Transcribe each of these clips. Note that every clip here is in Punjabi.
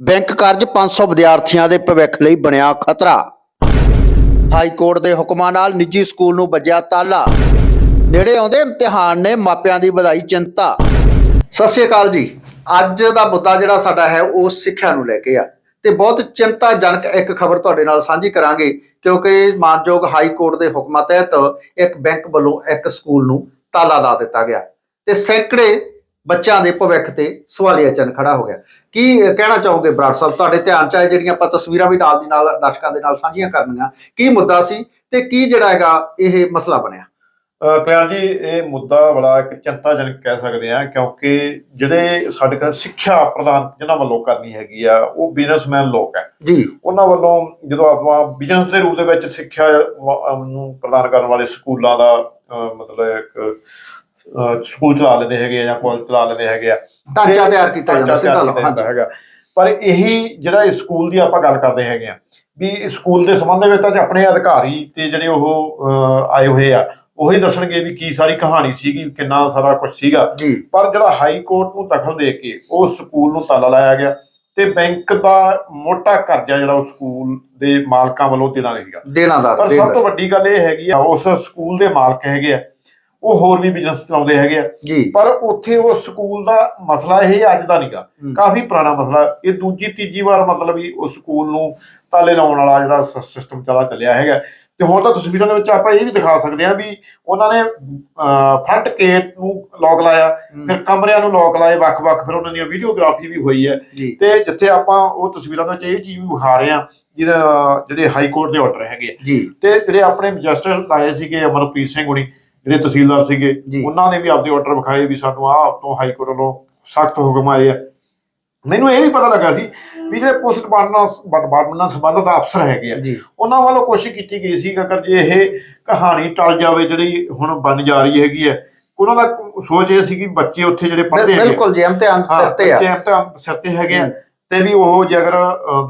ਬੈਂਕ ਕਰਜ਼ 500 ਵਿਦਿਆਰਥੀਆਂ ਦੇ ਭਵਿੱਖ ਲਈ ਬਣਿਆ ਖਤਰਾ। ਹਾਈ ਕੋਰਟ ਦੇ ਹੁਕਮਾਂ ਨਾਲ ਨਿੱਜੀ ਸਕੂਲ ਨੂੰ ਵੱਜਿਆ ਤਾਲਾ। ਨੇੜੇ ਆਉਂਦੇ ਇਮਤਿਹਾਨ ਨੇ ਮਾਪਿਆਂ ਦੀ ਵਧਾਈ ਚਿੰਤਾ। ਸਤਿ ਸ਼੍ਰੀ ਅਕਾਲ ਜੀ। ਅੱਜ ਦਾ ਮੁੱਦਾ ਜਿਹੜਾ ਸਾਡਾ ਹੈ, ਉਹ ਸਿੱਖਿਆ ਨੂੰ ਲੈ ਕੇ ਆ। ਤੇ ਬਹੁਤ ਚਿੰਤਾਜਨਕ ਇੱਕ ਖਬਰ ਤੁਹਾਡੇ ਨਾਲ ਸਾਂਝੀ ਕਰਾਂਗੇ, ਕਿਉਂਕਿ ਮਾਨਯੋਗ ਹਾਈ ਕੋਰਟ ਦੇ ਹੁਕਮਾਂ ਤਹਿਤ ਇੱਕ ਬੈਂਕ ਵੱਲੋਂ ਇੱਕ ਸਕੂਲ ਨੂੰ ਤਾਲਾ ਲਾ ਦਿੱਤਾ ਗਿਆ। ਤੇ ਸੈਂਕੜੇ ਬੱਚਿਆਂ ਦੇ ਭਵਿੱਖ ਤੇ ਸਵਾਲੀਆ ਚਿੰਨ੍ਹ ਖੜਾ ਹੋ ਗਿਆ। ਕੀ ਕਹਿਣਾ ਚਾਹੋਗੇ ਬਰਾੜ ਸਾਹਿਬ? ਤੁਹਾਡੇ ਧਿਆਨ ਚ ਆਏ ਜਿਹੜੀਆਂ ਆਪਾਂ ਤਸਵੀਰਾਂ ਵੀ ਨਾਲ ਦੀ ਨਾਲ ਦਰਸ਼ਕਾਂ ਦੇ ਨਾਲ ਸਾਂਝੀਆਂ ਕਰਨੀਆਂ। ਕੀ ਮੁੱਦਾ ਸੀ ਤੇ ਕੀ ਜਿਹੜਾ ਹੈਗਾ ਇਹ ਮਸਲਾ ਬਣਿਆ? ਕਲਿਆਣ ਜੀ ਇਹ ਮੁੱਦਾ ਬੜਾ ਇੱਕ ਚਿੰਤਾਜਨਕ ਕਹਿ ਸਕਦੇ ਆ ਕਿਉਂਕਿ ਜਿਹੜੇ ਸਾਡੇ ਕੋਲ ਸਿੱਖਿਆ ਪ੍ਰਦਾਨ ਜਿਨ੍ਹਾਂ ਵੱਲੋਂ ਕਰਨੀ ਹੈਗੀ ਆ ਉਹ ਬਿਜ਼ਨਸਮੈਨ ਲੋਕ ਹੈ। ਜੀ। ਉਹਨਾਂ ਵੱਲੋਂ ਜਦੋਂ ਆਪਾਂ ਬਿਜ਼ਨਸ ਦੇ ਰੂਪ ਦੇ ਵਿੱਚ ਸਿੱਖਿਆ ਨੂੰ ਪ੍ਰਦਾਨ ਕਰਨ ਵਾਲੇ ਸਕੂਲਾਂ ਦਾ ਮਤਲਬ ਇੱਕ ਅਹ ਸਕੂਲ ਚਲਾ ਲੈਂਦੇ ਹੈਗੇ ਆ ਜਾਂ ਕਾਲਜ ਚਲਾ ਲੈਂਦੇ ਹੈਗੇ ਆ। ਢਾਂਚਾ ਤਿਆਰ ਕੀਤਾ ਜਾਂਦਾ ਢਾਂਚਾ ਸਿੱਧਾ ਤਿਆਰ ਕੀਤਾ ਹਾਂਜੀ। ਹੈਗਾ। ਪਰ ਇਹੀ ਜਿਹੜਾ ਇਸ ਸਕੂਲ ਦੀ ਆਪਾਂ ਗੱਲ ਕਰਦੇ ਹੈਗੇ ਆ ਵੀ ਇਸ ਸਕੂਲ ਦੇ ਸੰਬੰਧ ਵਿੱਚ ਤਾਂ ਆਪਣੇ ਅਧਿਕਾਰੀ ਤੇ ਜਿਹੜੇ ਉਹ ਅਹ, ਆਏ ਹੋਏ ਆ ਉਹੀ ਦੱਸਣਗੇ ਵੀ ਕੀ ਸਾਰੀ ਕਹਾਣੀ ਸੀਗੀ ਕਿੰਨਾ ਸਾਰਾ ਕੁਝ ਸੀਗਾ। ਜੀ। ਪਰ ਜਿਹੜਾ ਹਾਈ ਕੋਰਟ ਨੂੰ ਦਖਲ ਦੇ ਕੇ ਉਹ ਸਕੂਲ ਨੂੰ ਤਾਲਾ ਲਾਇਆ ਗਿਆ ਤੇ ਬੈਂਕ ਦਾ ਮੋਟਾ ਕਰਜ਼ਾ ਜਿਹੜਾ ਉਹ ਸਕੂਲ ਦੇ ਮਾਲਕਾਂ ਵੱਲੋਂ ਦੇਣਾ ਸੀਗਾ। ਦੇਣਾਦਾਰ ਪਰ ਸਭ ਦੇਣਦਾਰ। ਤੋਂ ਵੱਡੀ ਗੱਲ ਇਹ ਹੈਗੀ ਆ ਉਸ ਸਕੂਲ ਦੇ ਮਾਲਕ ਹੈਗੇ ਆ ਉਹ ਹੋਰ ਵੀ ਬਿਜ਼ਨਸ ਚਲਾਉਂਦੇ ਹੈਗੇ ਆ। ਪਰ ਉੱਥੇ ਉਹ ਸਕੂਲ ਦਾ ਮਸਲਾ ਇਹ ਅੱਜ ਦਾ ਨਹੀਂਗਾ। ਕਾਫੀ ਪੁਰਾਣਾ ਮਸਲਾ। ਇਹ ਦੂਜੀ ਤੀਜੀ ਵਾਰ ਮਤਲਬ ਵੀ ਉਹ ਸਕੂਲ ਨੂੰ ਤਾਲੇ ਲਾਉਣ ਵਾਲਾ ਜਿਹੜਾ ਸਿਸਟਮ ਚੱਲਾ ਚੱਲਿਆ ਹੈਗਾ। ਤੇ ਹੁਣ ਤਾਂ ਤਸਵੀਰਾਂ ਦੇ ਵਿੱਚ ਆਪਾਂ ਇਹ ਵੀ ਦਿਖਾ ਸਕਦੇ ਹਾਂ ਵੀ ਉਹਨਾਂ ਨੇ ਫਰੰਟ ਗੇਟ ਨੂੰ ਲੋਕ ਲਾਇਆ ਫਿਰ ਕਮਰਿਆਂ ਨੂੰ ਲੋਕ ਲਾਏ ਵੱਖ-ਵੱਖ ਫਿਰ ਉਹਨਾਂ ਦੀ ਵੀਡੀਓਗ੍ਰਾਫੀ ਵੀ ਹੋਈ ਹੈ। ਤੇ ਜਿੱਥੇ ਆਪਾਂ ਉਹ ਤਸਵੀਰਾਂ ਦੇ ਵਿੱਚ ਇਹ ਚੀਜ਼ ਵੀ ਵਿਖਾ ਰਹੇ ਹਾਂ ਜਿਹਦਾ ਜਿਹੜੇ ਹਾਈ ਕੋਰਟ ਦੇ ਆਰਡਰ ਹੈਗੇ ਆ। ਤੇ ਜਿਹੜੇ ਆਪਣੇ ਮੈਜਿਸਟਰ ਲਾਏ ਸੀਗੇ ਅਮਰਪ੍ਰੀਤ ਸਿੰਘ ਹੁਣੀ ਜਿਹੜੇ ਤਹਿਸੀਲਦਾਰ ਸੀਗੇ। ਉਹਨਾਂ ਨੇ ਵੀ ਆਪਦੇ ਆਰਡਰ ਵਿਖਾਏ ਵੀ ਸਾਨੂੰ ਆਹ ਤੋਂ ਹਾਈ ਕੋਰਟ ਵੱਲੋਂ ਸਖਤ ਹੁਕਮ ਆਏ ਆ। ਮੈਨੂੰ ਇਹ ਵੀ ਪਤਾ ਲੱਗਾ ਸੀ ਵੀ ਜਿਹੜੇ ਪੁਲਿਸ ਡਿਪਾਰਟਮੈਂਟ ਨਾਲ ਸੰਬੰਧਿਤ ਅਫਸਰ ਹੈਗੇ ਆ ਉਹਨਾਂ ਵੱਲੋਂ ਕੋਸ਼ਿਸ਼ ਕੀਤੀ ਗਈ ਸੀ ਕਿ ਅਗਰ ਜੇ ਇਹ ਕਹਾਣੀ ਟਲ ਜਾਵੇ ਜਿਹੜੀ ਹੁਣ ਬਣ ਜਾ ਰਹੀ ਹੈਗੀ ਹੈ ਉਹਨਾਂ ਦਾ ਸੋਚ ਇਹ ਸੀ ਕਿ ਬੱਚੇ ਉੱਥੇ ਜਿਹੜੇ ਪੜ੍ਹਦੇ ਹੈਗੇ ਆ, ਬਿਲਕੁਲ ਜੀ ਇਮਤਿਹਾਨ ਸਿਰ ਤੇ ਆ। ਇਮਤਿਹਾਨ ਸਿਰ ਤੇ ਹੈਗੇ ਆ। ਤੇ ਵੀ ਉਹ ਜੇ ਅਗਰ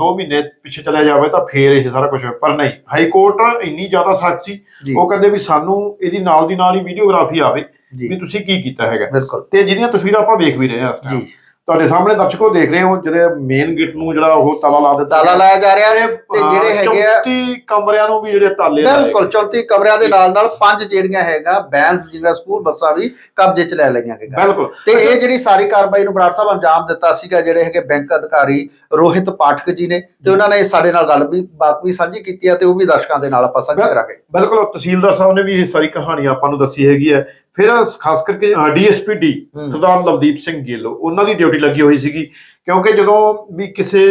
2 ਮਹੀਨੇ ਪਿੱਛੇ ਚਲਿਆ ਜਾਵੇ ਤਾਂ ਫੇਰ ਇਹ ਸਾਰਾ ਕੁਝ ਪਰ ਨਹੀਂ ਹਾਈ ਕੋਰਟ ਇੰਨੀ ਜ਼ਿਆਦਾ ਸਖਤ ਸੀ ਉਹ ਕਹਿੰਦੇ ਵੀ ਸਾਨੂੰ ਇਹਦੀ ਨਾਲ ਦੀ ਨਾਲ ਹੀ ਵੀਡੀਓਗ੍ਰਾਫੀ ਆਵੇ ਵੀ ਤੁਸੀਂ ਕੀ ਕੀਤਾ ਹੈਗਾ। ਤੇ ਜਿਹਦੀਆਂ ਤਸਵੀਰਾਂ ਆਪਾਂ ਵੇਖ ਵੀ ਰਹੇ ਹਾਂ ਜੀ। ਤੁਹਾਡੇ ਸਾਹਮਣੇ ਦਰਸ਼ਕੋ ਦੇਖ ਰਹੇ ਹੋ ਜਿਹੜੇ ਮੇਨ ਗੇਟ ਨੂੰ ਜਿਹੜਾ ਉਹ ਤਾਲਾ ਲਾ ਦਿੱਤਾ ਤਾਲਾ ਲਾਇਆ ਜਾ ਰਿਹਾ ਤੇ ਤੇ ਜਿਹੜੇ ਹੈਗੇ ਆ 34 ਕਮਰਿਆਂ ਨੂੰ ਵੀ ਜਿਹੜੇ ਤਾਲੇ ਲਾਏ ਬਿਲਕੁਲ 34 ਕਮਰਿਆਂ ਦੇ ਨਾਲ ਨਾਲ ਪੰਜ ਜਿਹੜੀਆਂ ਹੈਗਾ ਬੈਂਸ ਜਿਹੜਾ ਸਕੂਲ ਬੱਸਾਂ ਵੀ ਕਬਜ਼ੇ 'ਚ ਲੈ ਲਈਆਂ ਗਈਆਂ। ਬਿਲਕੁਲ। ਤੇ ਇਹ ਜਿਹੜੀ ਸਾਰੀ ਕਾਰਵਾਈ ਨੂੰ ਬਰਾੜ ਸਾਹਿਬ ਅੰਜਾਮ ਦਿੱਤਾ ਸੀਗਾ ਜਿਹੜੇ ਹੈਗੇ ਬੈਂਕ ਅਧਿਕਾਰੀ ਰੋਹਿਤ ਪਾਠਕ ਜੀ ਨੇ ਤੇ ਉਹਨਾਂ ਨੇ ਸਾਡੇ ਨਾਲ ਗੱਲ ਵੀ ਬਾਤ ਵੀ ਸਾਂਝੀ ਕੀਤੀ ਆ ਤੇ ਉਹ ਵੀ ਦਰਸ਼ਕਾਂ ਦੇ ਨਾਲ ਆਪਾਂ ਸਾਂਝੀ ਕਰਾਂਗੇ। ਬਿਲਕੁਲ ਤਹਿਸੀਲਦਾਰ ਸਾਹਿਬ ਨੇ ਵੀ ਇਹ ਸਾਰੀ ਕਹਾਣੀ ਆਪਾਂ ਨੂੰ ਦੱਸੀ ਹੈਗੀ ਹੈ। ਫਿਰ ਖਾਸ ਕਰਕੇ ਡੀਐਸਪੀ ਡੀ ਹਮ। ਸਰਦਾਰ ਲਵਦੀਪ ਸਿੰਘ ਗਿੱਲ ਉਹਨਾਂ ਦੀ ਡਿਊਟੀ ਲੱਗੀ ਹੋਈ ਸੀਗੀ। ਕਿਉਂਕਿ ਜਦੋਂ ਵੀ ਕਿਸੇ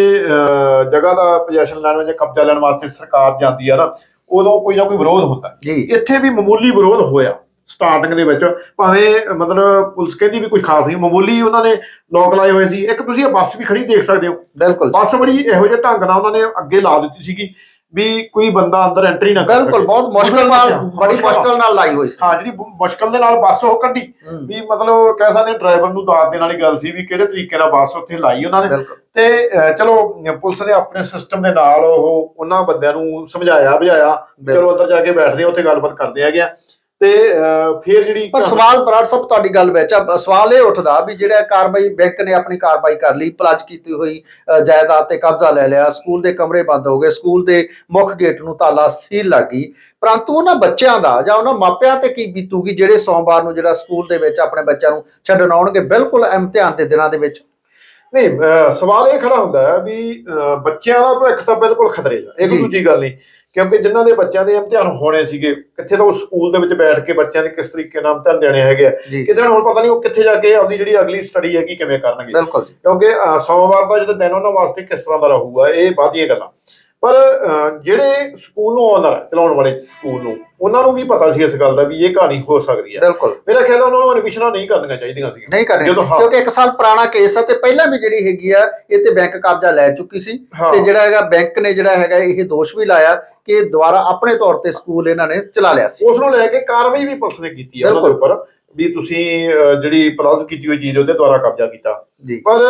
ਜਗ੍ਹਾ ਦਾ ਪੋਜੀਸ਼ਨ ਲੈਣ ਵਿੱਚ ਕਬਜ਼ਾ ਲੈਣ ਵਾਸਤੇ ਸਰਕਾਰ ਜਾਂਦੀ ਆ ਨਾ ਉਦੋਂ ਕੋਈ ਨਾ ਕੋਈ ਵਿਰੋਧ ਹੁੰਦਾ। ਇੱਥੇ ਵੀ ਮਾਮੂਲੀ ਵਿਰੋਧ ਹੋਇਆ ਸਟਾਰਟਿੰਗ ਦੇ ਵਿੱਚ। ਭਾਵੇਂ ਮਤਲਬ ਪੁਲਿਸ ਕਹਿੰਦੀ ਵੀ ਕੋਈ ਖਾਸ ਨਹੀਂ ਮਾਮੂਲੀ ਉਹਨਾਂ ਨੇ ਲੋਕ ਲਾਏ ਹੋਏ ਸੀ। ਇੱਕ ਤੁਸੀਂ ਇਹ ਬੱਸ ਵੀ ਖੜੀ ਦੇਖ ਸਕਦੇ ਹੋ। ਬਿਲਕੁਲ। ਬੱਸ ਬੜੀ ਇਹੋ ਜਿਹੇ ਢੰਗ ਨਾਲ ਉਹਨਾਂ ਨੇ ਅੱਗੇ ਲਾ ਦਿੱਤੀ ਸੀਗੀ। ਵੀ ਕੋਈ ਬੰਦਾ ਅੰਦਰ ਐਂਟਰੀ ਨਾ ਕਰ ਬਿਲਕੁਲ। ਬਹੁਤ ਮੁਸ਼ਕਲ ਨਾਲ ਬੜੀ ਮੁਸ਼ਕਲ ਨਾਲ ਲਾਈ ਹੋਈ ਸੀ। ਹਾਂ ਜਿਹੜੀ ਮੁਸ਼ਕਲ ਦੇ ਨਾਲ ਬੱਸ ਉਹ ਕੱਢੀ। ਵੀ ਮਤਲਬ ਕਹਿ ਸਕਦੇ ਡਰਾਈਵਰ ਨੂੰ ਦਾਦ ਦੇਣ ਵਾਲੀ ਗੱਲ ਸੀ ਵੀ ਕਿਹੜੇ ਤਰੀਕੇ ਨਾਲ ਬੱਸ ਉੱਥੇ ਲਾਈ ਉਹਨਾਂ ਨੇ। ਤੇ ਚਲੋ ਪੁਲਿਸ ਨੇ ਆਪਣੇ ਸਿਸਟਮ ਦੇ ਨਾਲ ਉਹ ਉਹਨਾਂ ਬੰਦਿਆਂ ਨੂੰ ਸਮਝਾਇਆ ਬੁਝਾਇਆ। ਚਲੋ ਅੰਦਰ ਜਾ ਕੇ ਬੈਠਦੇ ਆ ਉੱਥੇ ਗੱਲਬਾਤ ਕਰਦੇ ਹੈਗੇ ਆ। ਤੇ ਫਿਰ ਜਿਹੜੀ ਪਰ ਸਵਾਲ ਬਰਾੜ ਸਾਹਿਬ ਤੁਹਾਡੀ ਗੱਲ ਵਿੱਚ ਸਵਾਲ ਇਹ ਉੱਠਦਾ ਵੀ ਜਿਹੜਾ ਕਾਰਵਾਈ ਬੈਂਕ ਨੇ ਆਪਣੀ ਕਾਰਵਾਈ ਕਰ ਲਈ ਪਲਾਜ ਕੀਤੀ ਹੋਈ ਜਾਇਦਾਦ ਤੇ ਕਬਜ਼ਾ ਲੈ ਲਿਆ ਸਕੂਲ ਦੇ ਕਮਰੇ ਬੰਦ ਹੋ ਗਏ ਸਕੂਲ ਦੇ ਮੁੱਖ ਗੇਟ ਨੂੰ ਤਾਲਾ ਸੀਲ ਲੱਗ ਗਈ ਪਰੰਤੂ ਉਹਨਾਂ ਬੱਚਿਆਂ ਦਾ ਜਾਂ ਉਹਨਾਂ ਮਾਪਿਆਂ ਤੇ ਕੀ ਬੀਤੂਗੀ ਜਿਹੜੇ ਸੋਮਵਾਰ ਨੂੰ ਜਿਹੜਾ ਸਕੂਲ ਦੇ ਵਿੱਚ ਆਪਣੇ ਬੱਚਿਆਂ ਨੂੰ ਛੱਡਣ ਆਉਣਗੇ ਬਿਲਕੁਲ ਇਮਤਿਹਾਨ ਦੇ ਦਿਨਾਂ ਦੇ ਵਿੱਚ ਨਹੀਂ ਸਵਾਲ ਇਹ ਖੜਾ ਹੁੰਦਾ ਹੈ ਵੀ ਬੱਚਿਆਂ ਦਾ ਭਵਿੱਖ ਤਾਂ ਬਿਲਕੁਲ ਖਤਰੇ ਆ। ਇਹ ਕੋਈ। ਦੂਜੀ ਗੱਲ ਨਹੀਂ ਕਿਉਂਕਿ ਜਿਨ੍ਹਾਂ ਦੇ ਬੱਚਿਆਂ ਦੇ ਇਮਤਿਹਾਨ ਹੋਣੇ ਸੀਗੇ ਕਿੱਥੇ ਤਾਂ ਉਹ ਸਕੂਲ ਦੇ ਵਿੱਚ ਬੈਠ ਕੇ ਬੱਚਿਆਂ ਨੇ ਕਿਸ ਤਰੀਕੇ ਨਾਲ ਇਮਤਿਹਾਨ ਦੇਣੇ ਹੈਗੇ ਆ। ਕਿਤੇ ਹੁਣ ਪਤਾ ਨਹੀਂ ਉਹ ਕਿੱਥੇ ਜਾ ਕੇ ਆਪਣੀ ਜਿਹੜੀ ਅਗਲੀ ਸਟੱਡੀ ਹੈਗੀ ਕਿਵੇਂ ਕਰਨਗੇ। ਕਿਉਂਕਿ ਸੋਮਵਾਰ ਦਾ ਜਿਹੜਾ ਦਿਨ ਉਹਨਾਂ ਵਾਸਤੇ ਕਿਸ ਤਰ੍ਹਾਂ ਦਾ ਰਹੂਗਾ ਇਹ ਬਾਦੀਆਂ ਗੱਲਾਂ। ਪਰ ਜਿਹੜੇ ਸਕੂਲ ਨੂੰ ਆਨਰ ਚਲਾਉਣ ਵਾਲੇ ਸਕੂਲ ਨੂੰ ਉਹਨਾਂ ਨੂੰ ਵੀ ਪਤਾ ਸੀ ਇਸ ਗੱਲ ਦਾ ਵੀ ਇਹ ਕਹਾਣੀ ਹੋ ਸਕਦੀ ਹੈ। ਬਿਲਕੁਲ। ਮੇਰਾ ਖਿਆਲ ਉਹਨਾਂ ਨੂੰ ਐਡਮਿਸ਼ਨਾਂ ਨਹੀਂ ਕਰਨੀਆਂ ਚਾਹੀਦੀਆਂ ਸੀ ਨਹੀਂ ਕਰਨੇ ਜਦੋਂ ਹਾਂ- ਕਿਉਂਕਿ ਇੱਕ ਸਾਲ ਪੁਰਾਣਾ ਕੇਸ ਆ ਤੇ ਪਹਿਲਾਂ ਵੀ ਜਿਹੜੀ ਹੈਗੀ ਆ ਇਹ ਤੇ ਬੈਂਕ ਕਬਜ਼ਾ ਲੈ ਚੁੱਕੀ ਸੀ। ਹਾਂ। ਤੇ ਜਿਹੜਾ ਹੈਗਾ ਬੈਂਕ ਨੇ ਜਿਹੜਾ ਹੈਗਾ ਇਹ ਦੋਸ਼ ਵੀ ਲਾਇਆ ਕਿ ਦੁਬਾਰਾ ਆਪਣੇ ਤੌਰ ਤੇ ਸਕੂਲ ਇਹਨਾਂ ਨੇ ਚਲਾ ਲਿਆ ਸੀ। ਉਸ ਨੂੰ ਲੈ ਕੇ ਕਾਰਵਾਈ ਵੀ ਪੁਲਿਸ ਨੇ ਕੀਤੀ ਹੈ ਉਹਨਾਂ ਦੇ ਉੱਪਰ। ਵੀ ਤੁਸੀਂ ਜਿਹੜੀ ਪਲਾਸ ਕੀਤੀ ਹੋਈ ਚੀਜ਼ ਉਹਦੇ ਦੁਆਰਾ ਕਬਜ਼ਾ ਕੀਤਾ। ਪਰ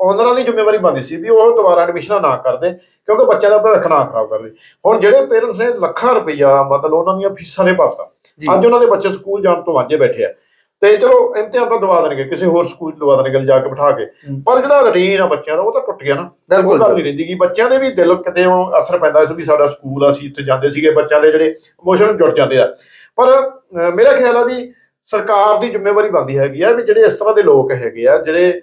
ਓਨਰਾਂ ਦੀ ਜ਼ਿੰਮੇਵਾਰੀ ਬਣਦੀ ਸੀ ਵੀ ਉਹ ਦੁਬਾਰਾ ਐਡਮਿਸ਼ਨਾਂ ਨਾ ਕਰਦੇ ਕਿਉਂਕਿ ਬੱਚਿਆਂ ਦਾ ਭਵਿੱਖ ਨਾ ਖਰਾਬ ਕਰਦੇ। ਹੁਣ ਜਿਹੜੇ ਪੇਰੈਂਟਸ ਨੇ ਲੱਖਾਂ ਰੁਪਈਆ ਮਤਲਬ ਉਹਨਾਂ ਦੀਆਂ ਫੀਸਾਂ ਦੇ ਭਰਤਾ। ਅੱਜ ਉਹਨਾਂ ਦੇ ਬੱਚੇ ਸਕੂਲ ਜਾਣ ਤੋਂ ਵਾਂਝੇ ਬੈਠੇ ਆ। ਤੇ ਚਲੋ ਇਮਤਿਹਾਨ ਤਾਂ ਦਵਾ ਦੇਣਗੇ ਕਿਸੇ ਹੋਰ ਸਕੂਲ ਦਵਾ ਦੇਣਗੇ ਜਾ ਕੇ ਬਿਠਾ ਕੇ। ਪਰ ਜਿਹੜਾ ਰੁਟੀਨ ਆ ਬੱਚਿਆਂ ਦਾ ਉਹ ਤਾਂ ਟੁੱਟ ਗਿਆ ਨਾ। ਬਿਲਕੁਲ ਗੱਲ ਨਹੀਂ ਰਹਿੰਦੀ ਕਿ ਬੱਚਿਆਂ ਦੇ ਵੀ ਦਿਲ ਕਿਤੇ ਉਹ ਅਸਰ ਪੈਂਦਾ ਸੀ ਵੀ ਸਾਡਾ ਸਕੂਲ ਆ ਅਸੀਂ ਇੱਥੇ ਜਾਂਦੇ ਸੀਗੇ ਬੱਚਿਆਂ ਦੇ ਜਿਹੜੇ ਇਮੋਸ਼ਨ ਜੁੜ ਜਾਂਦੇ ਆ। ਪਰ ਮੇਰਾ ਖਿਆਲ ਆ ਵੀ ਸਰਕਾਰ ਦੀ ਜ਼ਿੰਮੇਵਾਰੀ ਬਣਦੀ ਹੈਗੀ ਆ ਵੀ ਜਿਹੜੇ ਇਸ ਤਰ੍ਹਾਂ ਦੇ ਲੋਕ ਹੈਗੇ ਆ, ਜਿਹੜੇ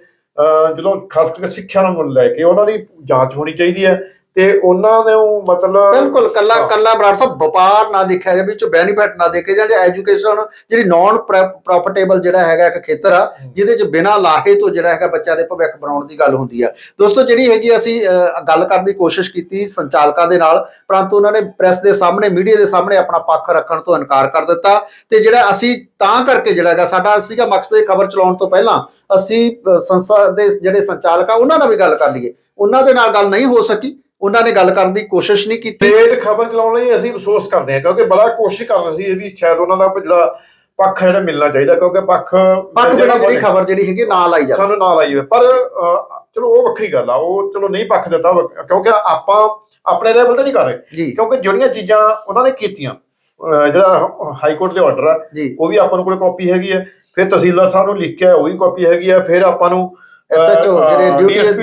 ਜਦੋਂ ਖਾਸ ਕਰਕੇ ਸਿੱਖਿਆ ਨੂੰ ਲੈ ਕੇ ਉਹਨਾਂ ਦੀ ਜਾਂਚ ਹੋਣੀ ਚਾਹੀਦੀ ਹੈ ਤੇ ਉਹਨਾਂ ਨੂੰ ਮਤਲਬ ਬਿਲਕੁਲ ਕੱਲਾ। ਕੱਲਾ ਬਰਾੜ ਸਾਹਿਬ ਵਪਾਰ ਨਾ ਦੇਖਿਆ ਜਾਵੇ ਵਿੱਚ ਬੈਨੀਫਿਟ ਨਾ ਦੇਖੇ ਜਾਂ ਐਜੂਕੇਸ਼ਨ ਜਿਹੜੀ ਨਾਨ ਪ੍ਰੋਫਿਟੇਬਲ ਜਿਹੜਾ ਹੈਗਾ ਇੱਕ ਖੇਤਰ ਆ ਜਿਹਦੇ ਚ ਬਿਨਾਂ ਲਾਹੇ ਤੋਂ ਜਿਹੜਾ ਹੈਗਾ ਬੱਚਿਆਂ ਦੇ ਭਵਿੱਖ ਬਣਾਉਣ ਦੀ ਗੱਲ ਹੁੰਦੀ ਆ। ਦੋਸਤੋ ਜਿਹੜੀ ਹੈਗੀ ਅਸੀਂ ਗੱਲ ਕਰਨ ਦੀ ਕੋਸ਼ਿਸ਼ ਕੀਤੀ ਸੰਚਾਲਕਾਂ ਦੇ ਨਾਲ ਪਰੰਤੂ ਉਹਨਾਂ ਨੇ ਪ੍ਰੈਸ ਦੇ ਸਾਹਮਣੇ ਮੀਡੀਆ ਦੇ ਸਾਹਮਣੇ ਆਪਣਾ ਪੱਖ ਰੱਖਣ ਤੋਂ ਇਨਕਾਰ ਕਰ ਦਿੱਤਾ। ਤੇ ਜਿਹੜਾ ਅਸੀਂ ਤਾਂ ਕਰਕੇ ਜਿਹੜਾ ਹੈਗਾ ਸਾਡਾ ਸੀਗਾ ਮਕਸਦ ਖਬਰ ਚਲਾਉਣ ਤੋਂ ਪਹਿਲਾਂ ਅਸੀਂ ਸੰਸਥਾ ਦੇ ਜਿਹੜੇ ਸੰਚਾਲਕ ਆ ਉਹਨਾਂ ਨਾਲ ਵੀ ਗੱਲ ਕਰ ਲਈਏ। ਉਹਨਾਂ ਦੇ ਨਾਲ ਗੱਲ ਨਹੀਂ ਹੋ ਸਕੀ। ਉਹਨਾਂ ਨੇ ਗੱਲ ਕਰਨ ਦੀ ਕੋਸ਼ਿਸ਼ ਨਹੀਂ ਕੀਤੀ। ਪੇਡ ਖਬਰ ਚਲਾਉਣ ਲਈ ਅਸੀਂ ਅਫਸੋਸ ਕਰਦੇ ਹਾਂ ਕਿਉਂਕਿ ਬੜਾ ਕੋਸ਼ਿਸ਼ ਕਰ ਰਹੇ ਸੀ ਇਹ ਵੀ ਸ਼ਾਇਦ ਉਹਨਾਂ ਦਾ ਜਿਹੜਾ ਪੱਖ ਜਿਹੜਾ ਮਿਲਣਾ ਚਾਹੀਦਾ ਕਿਉਂਕਿ ਪੱਖ ਪੱਕ ਬਿਨਾਂ ਜਿਹੜੀ ਖਬਰ ਜਿਹੜੀ ਹੈਗੀ ਨਾ ਲਾਈ ਜਾਵੇ। ਸਾਨੂੰ ਨਾਲ ਆਈ ਹੋਵੇ। ਪਰ ਚਲੋ ਉਹ ਵੱਖਰੀ ਗੱਲ ਆ ਉਹ ਚਲੋ ਨਹੀਂ ਪੱਖ ਦਿੱਤਾ ਕਿਉਂਕਿ ਆਪਾਂ ਆਪਣੇ ਲੈਵਲ ਤੇ ਨਹੀਂ ਕਰ ਰਹੇ। ਕਿਉਂਕਿ ਜਿਹੜੀਆਂ ਚੀਜ਼ਾਂ ਉਹਨਾਂ ਨੇ ਕੀਤੀਆਂ ਜਿਹੜਾ ਹਾਈ ਕੋਰਟ ਦੇ ਆਰਡਰ ਆ ਉਹ ਵੀ ਆਪਾਂ ਨੂੰ ਕੋਲੇ ਕਾਪੀ ਹੈਗੀ ਹੈ ਫਿਰ ਤਹਿਸੀਲਦਾਰ ਸਾਹਿਬ ਨੂੰ ਲਿਖ ਕੇ ਉਹ ਵੀ ਕਾਪੀ ਹੈਗੀ ਹੈ ਫਿਰ ਆਪਾਂ ਨੂੰ SHO ਜਿਹੜੇ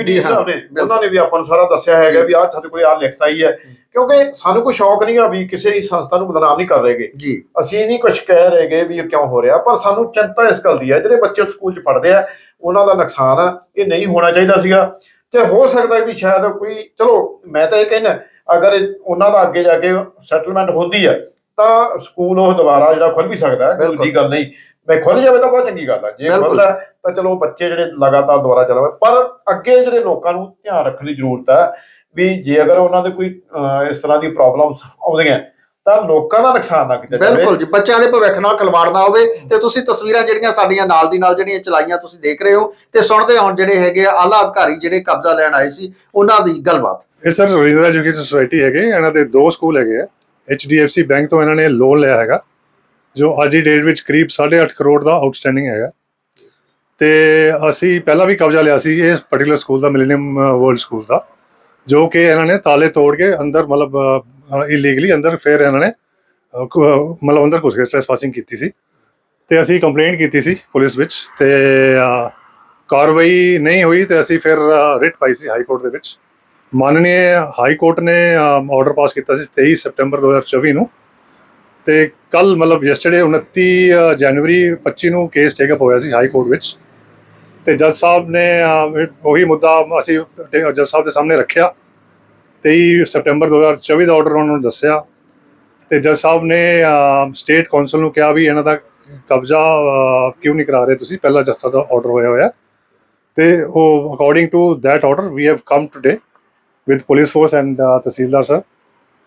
ਦੀ, ਹਾਂ, ਸਾਹਿਬ ਨੇ। ਉਹਨਾਂ ਨੇ ਵੀ ਆਪਾਂ ਨੂੰ ਸਾਰਾ ਦੱਸਿਆ ਹੈਗਾ ਵੀ ਆਹ ਸਾਡੇ ਕੋਲੇ ਆਹ ਲਿਖਤ ਆਈ ਹੈ। ਕਿਉਂਕਿ ਸਾਨੂੰ ਕੋਈ ਸ਼ੌਕ ਨਹੀਂ ਆ ਵੀ ਕਿਸੇ ਵੀ ਸੰਸਥਾ ਨੂੰ ਬਦਨਾਮ ਨਹੀਂ ਕਰ ਰਹੇਗੇ ਜੀ। ਅਸੀਂ ਨਹੀਂ ਕੁਝ ਕਹਿ ਰਹੇਗੇ ਵੀ ਇਹ ਕਿਉਂ ਹੋ ਰਿਹਾ ਪਰ ਸਾਨੂੰ ਚਿੰਤਾ ਇਸ ਗੱਲ ਦੀ ਹੈ ਜਿਹੜੇ ਬੱਚੇ ਸਕੂਲ 'ਚ ਪੜ੍ਹਦੇ ਆ ਉਹਨਾਂ ਦਾ ਨੁਕਸਾਨ ਆ ਇਹ ਨਹੀਂ ਹੋਣਾ ਚਾਹੀਦਾ ਸੀਗਾ। ਤੇ ਹੋ ਸਕਦਾ ਵੀ ਸ਼ਾਇਦ ਕੋਈ ਚਲੋ ਮੈਂ ਤਾਂ ਇਹ ਕਹਿੰਦਾ ਅਗਰ ਉਹਨਾਂ ਦਾ ਅੱਗੇ ਜਾ ਕੇ ਸੈਟਲਮੈਂਟ ਹੁੰਦੀ ਹੈ ਤਾਂ ਸਕੂਲ ਉਹ ਦੁਬਾਰਾ ਜਿਹੜਾ ਖੁੱਲ ਵੀ ਸਕਦਾ ਹੈ। ਦੂਜੀ ਗੱਲ ਨਹੀਂ। ਮੈਂ ਖੁੱਲ ਜਾਵੇ ਤਾਂ ਬਹੁਤ ਚੰਗੀ ਗੱਲ ਹੈ ਜੇ ਬਿਲਕੁਲ। ਖੁੱਲਦਾ ਤਾਂ ਚਲੋ ਬੱਚੇ ਜਿਹੜੇ ਲਗਾਤਾਰ ਦੁਬਾਰਾ ਚਲਾਵੇ ਪਰ ਅੱਗੇ ਜਿਹੜੇ ਲੋਕਾਂ ਨੂੰ ਧਿਆਨ ਰੱਖਣ ਦੀ ਜ਼ਰੂਰਤ ਹੈ ਵੀ ਜੇ ਅਗਰ ਉਹਨਾਂ ਦੇ ਕੋਈ ਅਹ, ਇਸ ਤਰ੍ਹਾਂ ਦੀ ਪ੍ਰੋਬਲਮਸ ਆਉਂਦੀਆਂ ਤਾਂ ਲੋਕਾਂ ਦਾ ਨੁਕਸਾਨ ਨਾ ਕੀਤਾ ਜਾਵੇ। ਬਿਲਕੁਲ ਜੀ। ਬੱਚਿਆਂ ਦੇ ਭਵਿੱਖ ਨਾਲ ਖਿਲਵਾੜ ਨਾ ਹੋਵੇ ਤੇ ਤੁਸੀਂ ਤਸਵੀਰਾਂ ਜਿਹੜੀਆਂ ਸਾਡੀਆਂ ਨਾਲ ਦੀ ਨਾਲ ਜਿਹੜੀਆਂ ਚਲਾਈਆਂ ਤੁਸੀਂ ਦੇਖ ਰਹੇ ਹੋ ਤੇ ਸੁਣਦੇ ਹੁਣ ਜਿਹੜੇ ਹੈਗੇ ਆ ਆਲਾ ਅਧਿਕਾਰੀ ਜਿਹੜੇ ਕਬਜ਼ਾ ਲੈਣ ਆਏ ਸੀ ਉਹਨਾਂ ਦੀ ਗੱਲਬਾਤ। ਇਹ ਸਰ ਰਵਿੰਦਰ ਐਜੂਕੇਸ਼ਨ ਸੁਸਾਇਟੀ ਹੈਗੇ ਇਹਨਾਂ ਦੇ ਦੋ ਸਕੂਲ ਹੈਗੇ ਆ HDFC ਬੈਂਕ ਤੋਂ ਇਹਨਾਂ ਨੇ ਲੋਨ ਲਿਆ ਹੈਗਾ। ਜੋ ਅੱਜ ਦੀ ਡੇਟ ਵਿੱਚ ਕਰੀਬ 8.5 ਕਰੋੜ ਦਾ ਆਊਟਸਟੈਂਡਿੰਗ ਹੈਗਾ। ਤੇ ਅਸੀਂ ਪਹਿਲਾਂ ਵੀ ਕਬਜ਼ਾ ਲਿਆ ਸੀ ਇਸ ਪਾਰਟਿਕੂਲਰ ਸਕੂਲ ਦਾ ਮਿਲੇਨੀਅਮ ਵਰਲਡ ਸਕੂਲ ਦਾ, ਜੋ ਕਿ ਇਹਨਾਂ ਨੇ ਤਾਲੇ ਤੋੜ ਕੇ ਅੰਦਰ ਮਤਲਬ ਇਲੀਗਲੀ ਅੰਦਰ ਫਿਰ ਇਹਨਾਂ ਨੇ ਮਤਲਬ ਅੰਦਰ ਘੁਸ ਕੇ ਟ੍ਰੈਸਪਾਸਿੰਗ ਕੀਤੀ ਸੀ। ਤੇ ਅਸੀਂ ਕੰਪਲੇਂਟ ਕੀਤੀ ਸੀ ਪੁਲਿਸ ਵਿੱਚ ਤੇ ਕਾਰਵਾਈ ਨਹੀਂ ਹੋਈ ਤੇ ਅਸੀਂ ਫਿਰ ਰਿਟ ਪਾਈ ਸੀ ਹਾਈ ਕੋਰਟ ਦੇ ਵਿੱਚ। ਮਾਨਨੀਏ ਹਾਈ ਕੋਰਟ ਨੇ ਆਰਡਰ ਪਾਸ ਕੀਤਾ ਸੀ 23 ਸਤੰਬਰ 2024 ਨੂੰ। ਤੇ ਕੱਲ ਮਤਲਬ ਯੈਸਟਰਡੇ 29 ਜਨਵਰੀ 25 ਨੂੰ ਕੇਸ ਟੇਕ ਅਪ ਹੋਇਆ ਸੀ ਹਾਈ ਕੋਰਟ ਵਿੱਚ। ਤੇ ਜੱਜ ਸਾਹਿਬ ਨੇ ਉਹੀ ਮੁੱਦਾ ਅਸੀਂ ਜੱਜ ਸਾਹਿਬ ਦੇ ਸਾਹਮਣੇ ਰੱਖਿਆ। 23 ਸਤੰਬਰ 2024 ਦਾ ਆਰਡਰ ਉਹਨਾਂ ਨੂੰ ਦੱਸਿਆ। ਤੇ ਜੱਜ ਸਾਹਿਬ ਨੇ ਸਟੇਟ ਕੌਂਸਲ ਨੂੰ ਕਿਹਾ ਵੀ ਇਹਨਾਂ ਦਾ ਕਬਜ਼ਾ ਕਿਉਂ ਨਹੀਂ ਕਰਾ ਰਹੇ ਤੁਸੀਂ? ਪਹਿਲਾਂ ਜੱਜ ਦਾ ਆਰਡਰ ਹੋਇਆ ਹੋਇਆ। ਤੇ ਉਹ ਅਕੋਰਡਿੰਗ ਟੂ that order we have come today with police force and tehsildar sir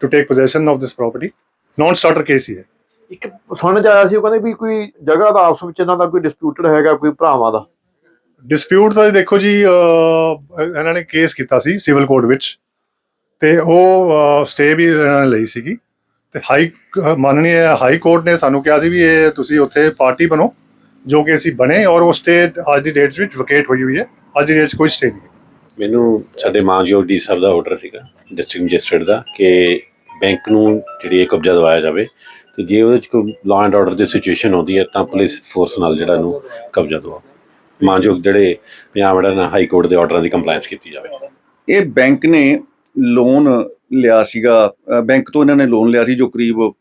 to take take possession this this property. Non-starter case ਹੀ ਹੈ। ਇੱਕ ਸੁਣਨ ਚ ਆਇਆ ਸੀ ਉਹ ਕਹਿੰਦੇ ਵੀ ਕੋਈ ਜਗ੍ਹਾ ਦਾ ਆਪਸ ਵਿੱਚ ਇਹਨਾਂ ਦਾ ਕੋਈ ਡਿਸਪਿਊਟਡ ਹੈਗਾ ਕੋਈ ਭਰਾਵਾਂ ਦਾ। ਡਿਸਪਿਊਟ ਤਾਂ ਦੇਖੋ ਜੀ ਇਹਨਾਂ ਨੇ ਕੇਸ ਕੀਤਾ ਸੀ ਸਿਵਲ ਕੋਰਟ ਵਿੱਚ। ਤੇ ਉਹ ਸਟੇ ਵੀ ਇਹਨਾਂ ਨੇ ਲਈ ਸੀਗੀ। ਤੇ ਹਾਈ ਮਾਨਨੀय ਹਾਈ ਕੋਰਟ ਨੇ ਸਾਨੂੰ ਕਿਹਾ ਸੀ ਵੀ ਇਹ ਤੁਸੀਂ ਉੱਥੇ ਪਾਰਟੀ ਬਣੋ ਜੋ ਕਿ ਅਸੀਂ ਬਣੇ ਔਰ ਉਹ ਸਟੇ ਅੱਜ ਦੀ ਡੇਟ ਵਿੱਚ ਵਕੇਟ ਹੋਈ ਹੋਈ ਹੈ। ਅੱਜ ਦੀ ਡੇਟ 'ਚ ਕੋਈ ਸਟੇ ਨਹੀਂ ਮੈਨੂੰ ਸਾਡੇ ਮਾਨਯੋਗ ਡੀ ਸਾਹਿਬ ਦਾ ਆਰਡਰ ਸੀਗਾ ਡਿਸਟ੍ਰਿਕਟ ਮੈਜਿਸਟਰੇਟ ਦਾ ਕਿ ਬੈਂਕ ਨੂੰ ਜਿਹੜੀ ਇਹ ਕਬਜ਼ਾ ਦਵਾਇਆ ਜਾਵੇ, ਤੇ ਜੇ ਉਹਦੇ ਚ ਕੋਈ ਲਾਅ ਐਂਡ ਆਰਡਰ ਦੀ ਸਿਚੁਏਸ਼ਨ ਆਉਂਦੀ ਹੈ, ਤਾਂ ਪੁਲਿਸ ਫੋਰਸ ਨਾਲ ਜਿਹੜਾ ਨੂੰ ਕਬਜ਼ਾ ਦਿਵਾਓ। ਮਾਨਯੋਗ ਜਿਹੜੇ ਪੰਜਾਬ ਜਿਹੜਾ ਹਾਈ ਕੋਰਟ ਦੇ ਆਰਡਰਾਂ ਦੀ ਕੰਪਲਾਈਂਸ ਕੀਤੀ ਜਾਵੇ। ਇਹ ਬੈਂਕ ਨੇ ਲੋਨ ਲਿਆ ਸੀਗਾ ਬੈਂਕ ਤੋਂ ਇਹਨਾਂ ਨੇ ਲੋਨ ਲਿਆ ਸੀ, ਜੋ ਕਰੀਬ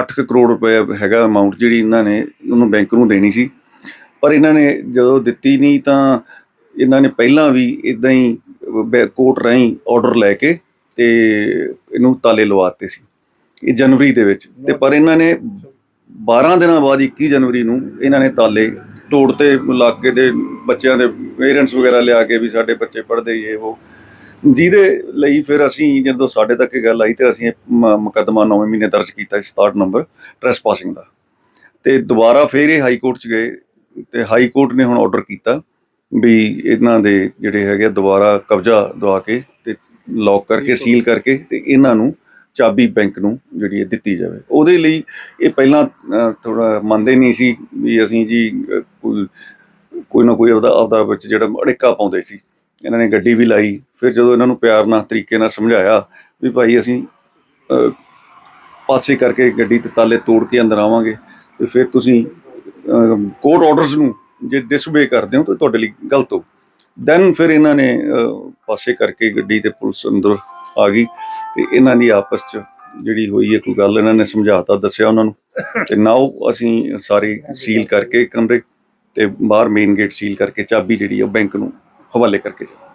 8 ਕਰੋੜ ਰੁਪਏ ਹੈਗਾ ਅਮਾਉਂਟ ਜਿਹੜੀ ਇਹਨਾਂ ਨੇ ਉਹਨੂੰ ਬੈਂਕ ਨੂੰ ਦੇਣੀ ਸੀ। ਪਰ ਇਹਨਾਂ ਨੇ ਜਦੋਂ ਦਿੱਤੀ ਨਹੀਂ ਤਾਂ ਇਹਨਾਂ ਨੇ ਪਹਿਲਾਂ ਵੀ ਇਦਾਂ ਹੀ ਬੈ- ਕੋਰਟ ਰਾਹੀਂ ਆਰਡਰ ਲੈ ਕੇ ਤੇ ਇਹਨੂੰ ਤਾਲੇ ਲਵਾਤੇ ਸੀ, ਇਹ ਜਨਵਰੀ ਦੇ ਵਿੱਚ। ਤੇ ਪਰ ਇਹਨਾਂ ਨੇ 12 ਦਿਨਾਂ ਬਾਅਦ 21 ਜਨਵਰੀ ਨੂੰ ਇਹਨਾਂ ਨੇ ਤਾਲੇ ਤੋੜ 'ਤੇ ਇਲਾਕੇ ਦੇ ਬੱਚਿਆਂ ਦੇ ਪੇਰੈਂਟਸ ਵਗੈਰਾ ਲਿਆ ਕੇ ਵੀ ਸਾਡੇ ਬੱਚੇ ਪੜ੍ਹਦੇ ਹੀ ਇਹ ਉਹ। ਜਿਹਦੇ ਲਈ ਫਿਰ ਅਸੀਂ ਜਦੋਂ ਸਾਡੇ ਤੱਕ ਇਹ ਗੱਲ ਆਈ ਤੇ ਅਸੀਂ ਇਹ ਮ- ਮੁਕੱਦਮਾ 9 ਮਹੀਨੇ ਦਰਜ ਕੀਤਾ ਸੀ 67 ਨੰਬਰ ਟ੍ਰੈਸਪਾਸਿੰਗ ਦਾ। ਤੇ ਦੁਬਾਰਾ ਫਿਰ ਇਹ ਹਾਈ ਕੋਰਟ ਚ ਗਏ, ਤੇ ਹਾਈ ਕੋਰਟ ਨੇ ਹੁਣ ਆਰਡਰ ਕੀਤਾ ਵੀ ਇਹਨਾਂ ਦੇ ਜਿਹੜੇ ਹੈਗੇ ਆ ਦੁਬਾਰਾ ਕਬਜ਼ਾ ਦਵਾ ਕੇ ਲੌਕ ਕਰਕੇ ਸੀਲ ਕਰਕੇ ਤੇ ਇਹਨਾਂ ਨੂੰ ਚਾਬੀ ਬੈਂਕ ਨੂੰ ਜਿਹੜੀ ਹੈ ਦਿੱਤੀ ਜਾਵੇ। ਉਹਦੇ ਲਈ ਇਹ ਪਹਿਲਾਂ ਥੋੜਾ ਮੰਨਦੇ ਨਹੀਂ ਸੀ ਵੀ ਅਸੀਂ ਜੀ ਕੋਈ ਕੋਈ ਨਾ ਕੋਈ ਆਪਦਾ ਆਪਦਾ ਵਿੱਚ ਜਿਹੜਾ ਅੜਿੱਕਾ ਪਾਉਂਦੇ ਸੀ। ਇਹਨਾਂ ਨੇ ਗੱਡੀ ਵੀ ਲਾਈ ਫਿਰ ਜਦੋਂ ਇਹਨਾਂ ਨੂੰ ਪਿਆਰ ਨਾਲ ਤਰੀਕੇ ਨਾਲ ਸਮਝਾਇਆ ਵੀ ਭਾਈ ਅਸੀਂ ਪਾਸੇ ਕਰਕੇ ਗੱਡੀ ਤੇ ਤਾਲੇ ਤੋੜ ਕੇ ਅੰਦਰ ਆਵਾਂਗੇ ਤੇ ਫਿਰ ਤੁਸੀਂ ਕੋਰਟ ਆਰਡਰਸ ਨੂੰ ਜੇ ਡਿਸਓਬੇ ਕਰਦੇ ਹੋ ਤਾਂ ਤੁਹਾਡੇ ਲਈ ਗਲਤ ਹੋ ਦੈਨ ਫਿਰ ਇਹਨਾਂ ਨੇ ਪਾਸੇ ਕਰਕੇ ਗੱਡੀ ਤੇ ਪੁਲਿਸ ਅੰਦਰ ਆ ਗਈ ਤੇ ਇਹਨਾਂ ਦੀ ਆਪਸ ਚ ਜਿਹੜੀ ਹੋਈ ਹੈ ਕੋਈ ਗੱਲ ਇਹਨਾਂ ਨੇ ਸਮਝਾਤਾ, ਦੱਸਿਆ ਉਹਨਾਂ ਨੂੰ। ਤੇ ਨਾਓ ਅਸੀਂ ਸਾਰੇ ਸੀਲ ਕਰਕੇ ਕਮਰੇ ਤੇ ਬਾਹਰ ਮੇਨ ਗੇਟ ਸੀਲ ਕਰਕੇ ਚਾਬੀ ਜਿਹੜੀ ਆ ਉਹ ਬੈਂਕ ਨੂੰ ਹਵਾਲੇ ਕਰਕੇ ਜਾ